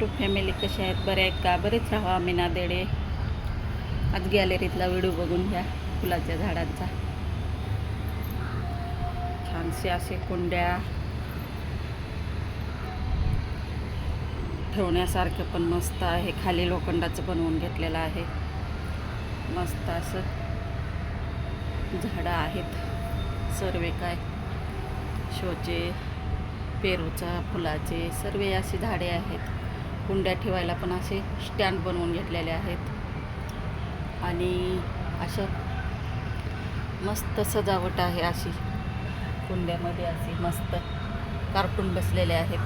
YouTube family कशा आहेत? बऱ्या आहेत का? बरेच राहा आम्ही नादेडे आज गॅलरीतला व्हिडिओ बघून घ्या फुलाच्या झाडांचा. छानसे असे कुंड्या ठेवण्यासारखं पण मस्त आहे. खाली लोखंडाचं बनवून घेतलेलं आहे. मस्त असं झाडं आहेत. सर्व काय? शोचे पेरूचा फुलाचे सर्व अशी झाडे आहेत. कुंड्या ठेवायला पण असे स्टँड बनवून घेतलेले आहेत. आणि अशा मस्त सजावट आहे अशी. कुंड्यामध्ये अशी मस्त कार्टून बसलेले आहेत.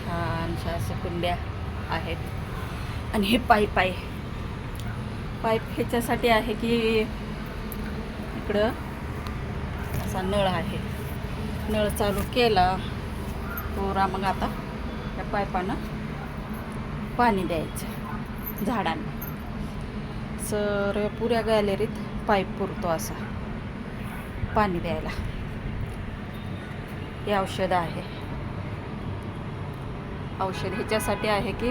छानशा अशा कुंड्या आहेत. आणि हे पाईप आहे. पाईप ह्याच्यासाठी आहे की इकडं असा नळ आहे. नळ चालू केला. पुरा मग आता त्या पाईपानं पाणी द्यायचं झाडांना. सर पुऱ्या गॅलरीत पाईप पुरतो असा. पाणी द्यायला. हे औषध आहे. औषध ह्याच्यासाठी आहे की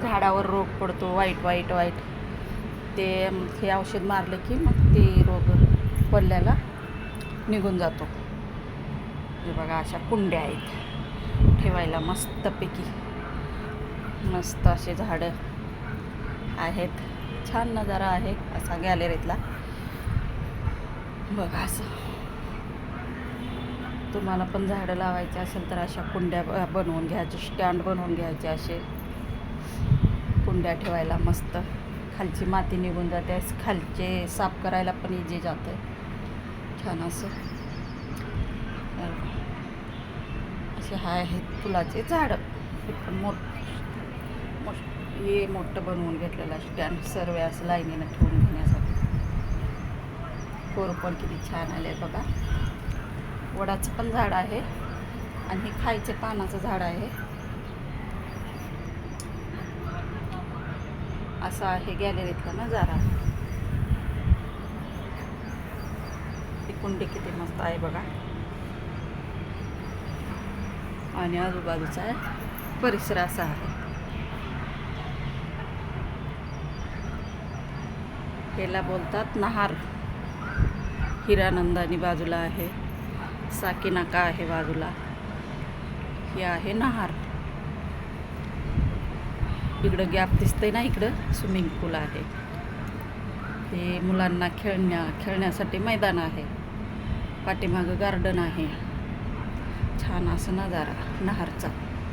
झाडावर रोग पडतो वाईट वाईट वाईट. ते हे औषध मारलं की मग ते रोग पडल्याला निघून जातो. हे बघा अशा कुंड्या आहेत. ठेवायला मस्तपैकी. मस्त असे झाडं आहेत. छान नजारा आहे असा गॅलरीतला बघा असं. तुम्हाला पण झाडं लावायचे असेल तर अशा कुंड्या बनवून घ्यायचे स्टँड बनवून घ्यायचे असे. कुंड्या ठेवायला मस्त. खालची माती निघून जाते खालचे साफ करायला पण इजी जातं छान असं. असे हाय आहेत फुलाचे झाडं. पण मोठ मोठ- हे मोठं बनवून घेतलेलं स्टँड सर्व असं लाईनीनं ठेवून घेण्यासाठी. कोर पण किती छान आले बघा. वडाचं पण झाड आहे. आणि हे खायचे पानाचं झाड आहे. असं आहे गॅलरीतला नजारा ही कुंडी किती मस्त आहे बघा. आणि आजूबाजूचा परिसर असा आहे. याला बोलतात. नहार हिरानंदानी बाजूला आहे. साकीनाका आहे बाजूला. हे आहे नहार. इकडं गॅप दिसतंय ना इकडं? स्विमिंग पूल आहे. ते मुलांना खेळण्या खेळण्यासाठी मैदान आहे. पाठीमागं गार्डन आहे. छान असं नजारा. नहारचा.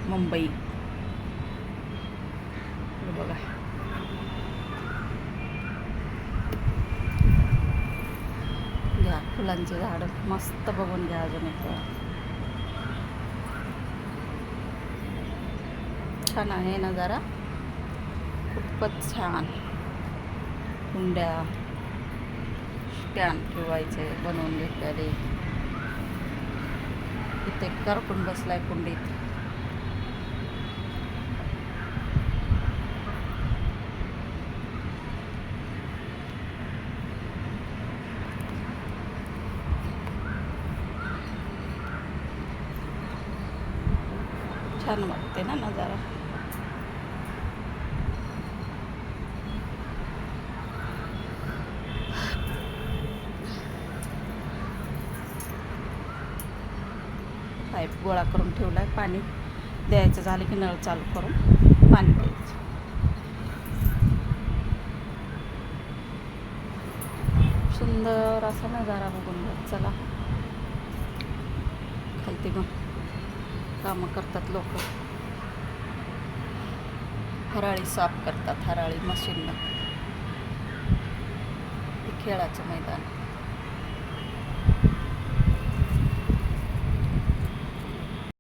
मुंबई. बघा घ्या फुलांची झाडं मस्त बघून घ्या अजून एक छान आहे नजारा खूपच छान. कुंड्या स्टँड ठेवायचे बनवून घेतलेले. इथे करपून बसलाय कुंडीत. छान वाटते ना नजारा. पाईप गोळा करून ठेवला आहे पाणी द्यायचं झालं की नळ चालू करून पाणी द्यायचं सुंदर असा नजारा बघून घ्या चला. खालती मग कामं करतात लोक. हराळी साफ करतात हराळी मशीननं. हे खेळाचं मैदान.